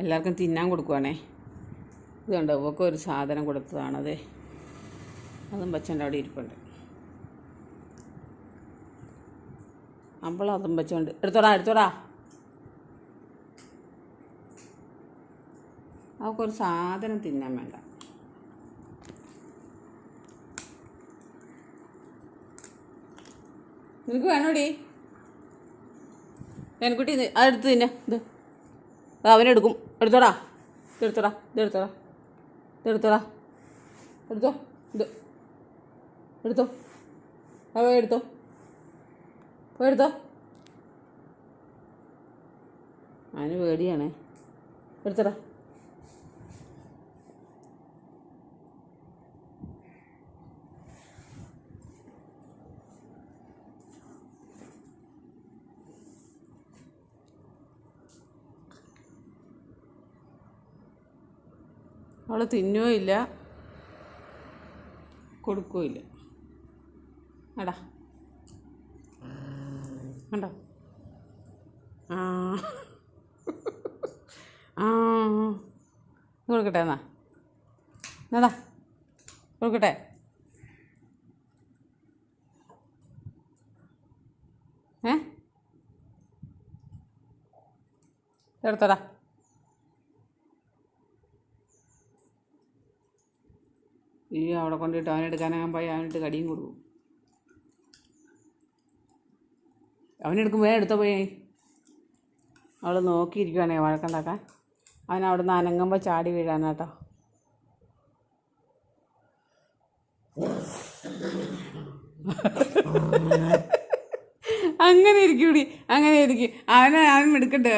എല്ലാവർക്കും തിന്നാൻ കൊടുക്കുവാണേ. ഇത് കണ്ടോ ഇവർക്ക് ഒരു സാധനം കൊടുത്തതാണത്. അതും വെച്ചോണ്ട് അവിടെ ഇരിപ്പുണ്ട്. അമ്പളം അതും വെച്ചോണ്ട് എടുത്തോടാ എടുത്തോടാ. അവൾക്കൊരു സാധനം തിന്നാൻ വേണ്ട. നിനക്ക് വേണോടി? ഇത് അതെടുത്ത് തിന്നെ ഇത് അവനെടുക്കും. എടുത്തോടാ ഇത് എടുത്തോടാ ഇത് എടുത്തോടാ ഇത് എടുത്തോടാ. എടുത്തോ ഇത്. എടുത്തോ. അവ എടുത്തോ. പോയി എടുത്തോ. അതിന് പേടിയാണ്. എടുത്തോടാ. അവൾ തിന്നുകയില്ല ഇല്ല. കൊടുക്കുകയോ എടാ. കണ്ടോ? ആ. ആ. കൊടുക്കട്ടെ എന്നാ. എന്നാടാ കൊടുക്കട്ടെ. ഏ? എടുത്തോടാ. ഈ അവിടെ കൊണ്ടിട്ട് അവനെടുക്കാനാകാൻ പോയി അവനിട്ട് കടിയും കൊടുക്കും. അവനെടുക്കും വേഗം എടുത്തോ പോയി. അവൾ നോക്കിയിരിക്കുവാണേ വഴക്കുണ്ടാക്കാൻ. അവൻ അവിടെ നിന്ന് അനങ്ങുമ്പോൾ ചാടി വീഴാനാട്ടോ അങ്ങനെ ഇരിക്കൂടി അങ്ങനെ ഇരിക്കും. അവനെ അവൻ എടുക്കട്ടെ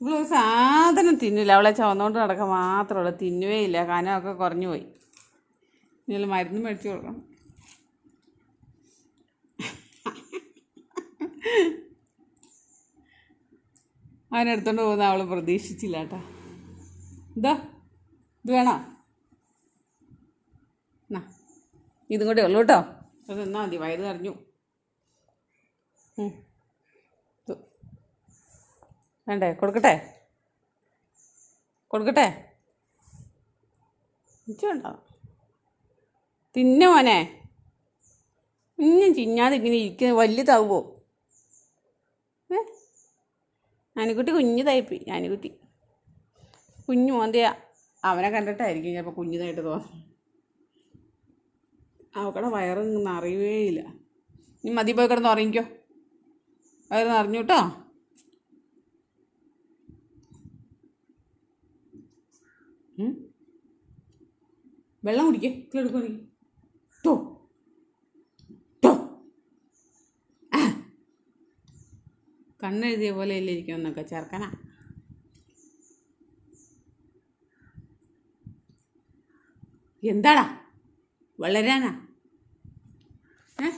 ഇവളൊരു സാധനം തിന്നില്ല. അവളെ ചുവന്നുകൊണ്ട് നടക്കാൻ ഉള്ളൂ തിന്നുവേ ഇല്ല. കനമൊക്കെ കുറഞ്ഞു പോയി. ഇനി മരുന്ന് മേടിച്ചു കൊടുക്കണം. അവനെടുത്തോണ്ട് പോകുന്ന അവൾ പ്രതീക്ഷിച്ചില്ല കേട്ടാ. എന്താ ഇത് വേണോ? എന്നാ ഇതും കൂടെ ഉള്ളൂ കേട്ടോ. അത് എന്നാ മതി. വയറ് നിറഞ്ഞു. വേണ്ടേ? കൊടുക്കട്ടെ? കൊടുക്കട്ടെ? ഇച്ചുണ്ടോ തിന്ന മോനെ? ഇന്നും ചിഞ്ഞാതെ ഇങ്ങനെ ഇരിക്കുന്ന വലുതാവുമോ ഏ? ഞാനിക്കുട്ടി കുഞ്ഞിതായിപ്പോയി. ഞാനിക്കുട്ടി കുഞ്ഞു മോന്തയാ. അവനെ കണ്ടിട്ടായിരിക്കും ചിലപ്പോൾ കുഞ്ഞിതായിട്ട് തോന്നുന്നു അവക്കടെ വയറ് നിറയുകയില്ല ഇനി മതി പോയി കിടന്ന് ഉറങ്ങിക്കോ. വയറ് നിറഞ്ഞു കേട്ടോ വെള്ളം കുടിക്കേ. എടുക്കുകയാണെങ്കിൽ ടോ ടോ. കണ്ണെഴുതിയ പോലെ ഇല്ല ഇരിക്കുമെന്നൊക്കെ ചേർക്കനാ. എന്താടാ? വളരാനാ? ഏ?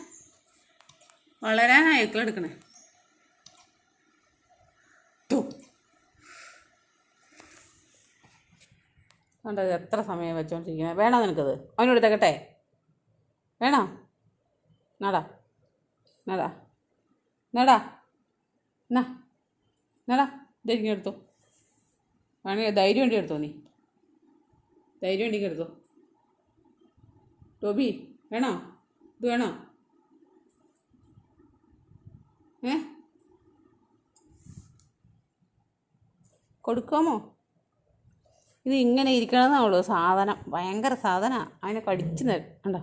വളരാനാ എക്കളെടുക്കണേ ടോ കണ്ടത് എത്ര സമയം വെച്ചോണ്ടിരിക്കുന്നത് വേണോ നിനക്കത്? അവനോട് തകട്ടെ വേണോ? നടാ. നടാ. നടാ. എന്നാ നടാ. ധൈര്യം എടുത്തോ. വേണമെങ്കിൽ ധൈര്യം വേണ്ടി എടുത്തോ നീ. ധൈര്യം വേണ്ടി എടുത്തോ. ടോബി വേണോ? ഇത് വേണോ? ഏ? കൊടുക്കാമോ? ഇത് ഇങ്ങനെ ഇരിക്കണമെന്നുള്ളൂ സാധനം. ഭയങ്കര സാധന. അതിനെ കടിച്ചു തരും ഉണ്ടോ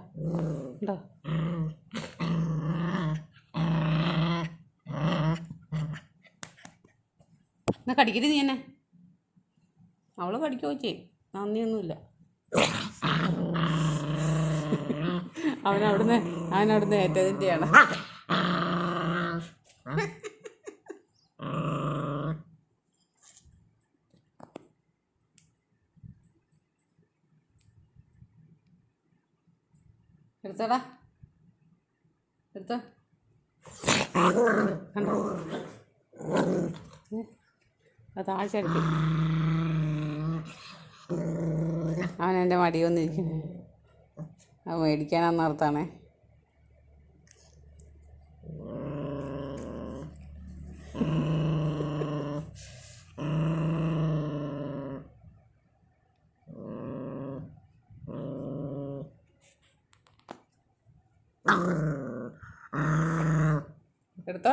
ഉണ്ടോ എന്നാ കടിക്കരുത് നീ എന്നെ? അവൾ കടിക്കുകയോ ചെയ്യും. നന്ദിയൊന്നുമില്ല. അവനവിടുന്ന് അവനവിടുന്ന് ഏറ്റതിന്റെയാണ് എടുത്തോടാ എടുത്തോ അത് എടുക്കും അവൻ എന്റെ മടി വന്നിരിക്കുന്നു. അത് മേടിക്കാനാന്നോർത്താണേ ¿Cierto?